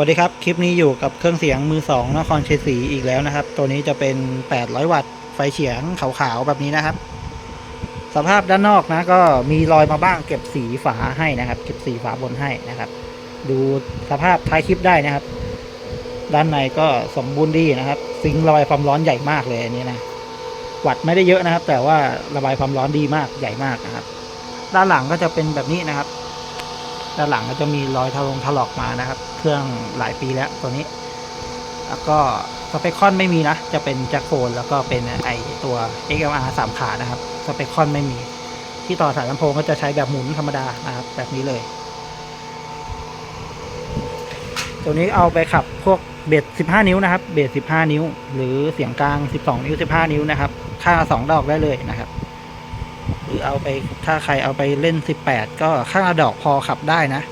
สวัสดีครับ คลิปนี้อยู่กับเครื่องเสียงมือสองนครเชัยศรีอีกแล้วนะครับ ตัวนี้จะเป็น 800 วัตต์ ไฟเฉียงขาวๆ แบบนี้นะครับ สภาพด้านนอกนะก็มีรอยมาบ้างเก็บสีฝาให้นะครับ เก็บสีฝาบนให้นะครับ ดูสภาพท้ายคลิปได้นะครับ ด้านในก็สมบูรณ์ดีนะครับ ซิงค์ระบายความร้อนใหญ่มากเลยอันนี้นะ วัตต์ไม่ได้เยอะนะครับ แต่ว่าระบายความร้อนดีมากใหญ่มากนะครับ ด้านหลังก็จะเป็นแบบนี้นะครับ ด้านหลังก็จะมีรอยทะลงถลอกมานะครับ เครื่องหลายปีแล้วตัวนี้ แล้วก็สเปคคอนไม่มีนะ จะเป็นแจ็คโฟนแล้วก็เป็นไอตัว XLR สามขานะครับ สเปคคอนไม่มี ที่ต่อสายลำโพงก็จะใช้แบบหมุนธรรมดานะครับ แบบนี้เลย ตัวนี้เอาไปขับพวกเบส15 นิ้วนะครับ เบส15 นิ้ว หรือเสียงกลาง 12 นิ้ว 15 นิ้วนะครับ ค่า 2 ดอกได้เลยนะครับ เอาไปถ้าใครเอาไปเล่น 18 ก็ข้างละดอกพอขับได้นะ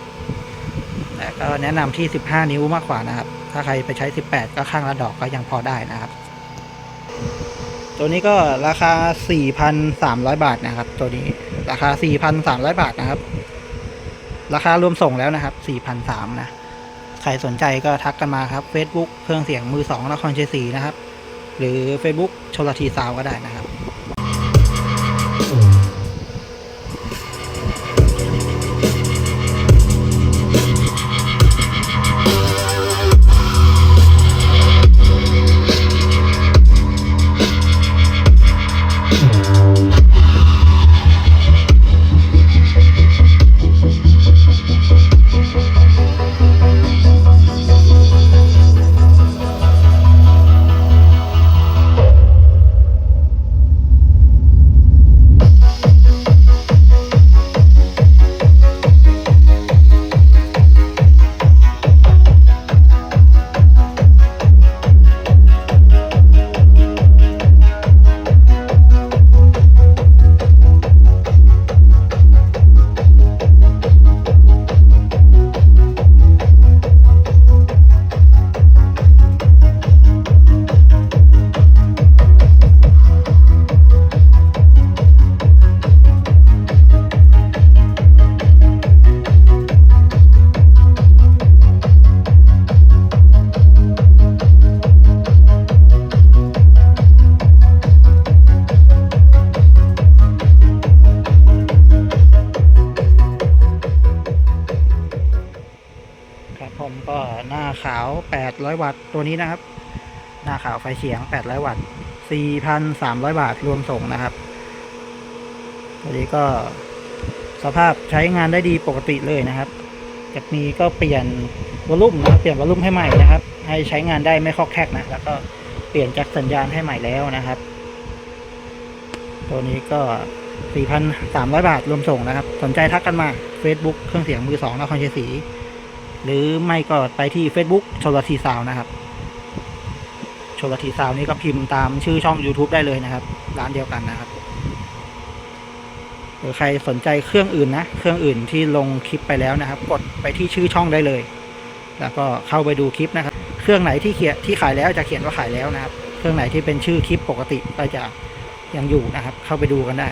แต่ก็แนะนำที่ 15 นิ้วมากกว่านะครับ ถ้าใครไปใช้ 18 ก็ข้างละดอกก็ยังพอได้นะครับ ตัวนี้ก็ราคา 4,300 บาทนะครับ ตัวนี้ราคา 4,300 บาทนะครับ ราคารวมส่งแล้วนะครับ 4,300นะใครสนใจก็ทักกันมาครับ Facebook เครื่องเสียงมือสองนครเชัยศรีนะครับ หรือ Facebook ชลทีซาวก็ได้นะครับครับ หน้าขาว 800 วัตต์ตัวนี้นะครับ หน้าขาวไฟเฉียง 800 วัตต์ 4,300 บาทรวมส่งนะครับตัวนี้ก็สภาพใช้งานได้ดีปกติเลยนะครับจากนี้ก็เปลี่ยนวอลลุ่มนะเปลี่ยนวอลลุ่มให้ใหม่นะครับ ให้ใช้งานได้ไม่คอกแคกนะแล้วก็เปลี่ยนจากสัญญาณให้ใหม่แล้วนะครับ ตัวนี้ก็ 4,300 บาทรวมส่งนะครับ สนใจทักกันมา Facebook เครื่องเสียงมือสองนครเชัยงศรี หรือไม่ก็ไปที่ Facebook ชลทีซาวนะครับ ชลทีซาวนี่ก็พิมพ์ตามชื่อช่อง YouTube ได้เลยนะครับ ร้านเดียวกันนะครับหรือใครสนใจเครื่องอื่นนะ เครื่องอื่นที่ลงคลิปไปแล้วนะครับ กดไปที่ชื่อช่องได้เลย แล้วก็เข้าไปดูคลิปนะครับ เครื่องไหนที่เขียนที่ขายแล้วจะเขียนว่าขายแล้วนะครับ เครื่องไหนที่เป็นชื่อคลิปปกติก็จะยังอยู่นะครับ เข้าไปดูกันได้